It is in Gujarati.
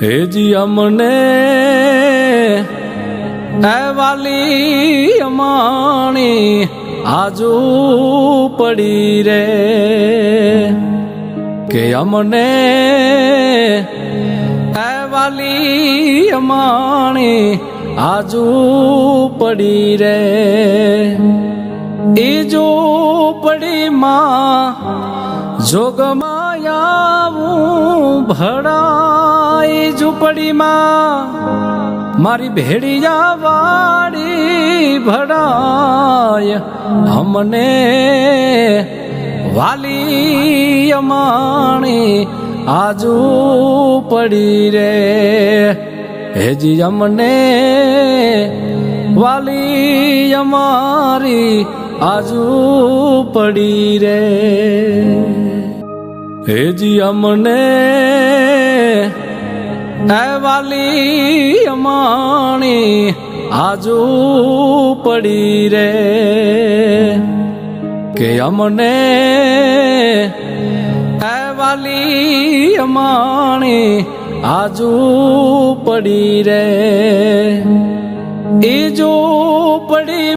હેજી અમને વાલી અમાણી આજુ પડી રે કે અમને વાલી અમાણી આજુ પડી રે. એ જો પડી માં જોગમાયાવું ભડાઈ ઝૂંપડીમાં મારી ભેડિયા વાડી ભરાય અમને વાલી અમાણી આજુ પડી રે. હેજી અમને વાલી અમારી આજુ પડી રે. હેજી અમને વાલી અમાણી, આજુ પડી રે. કે અમને વાલી અમાણી, આજુ પડી રે. એ જો પડી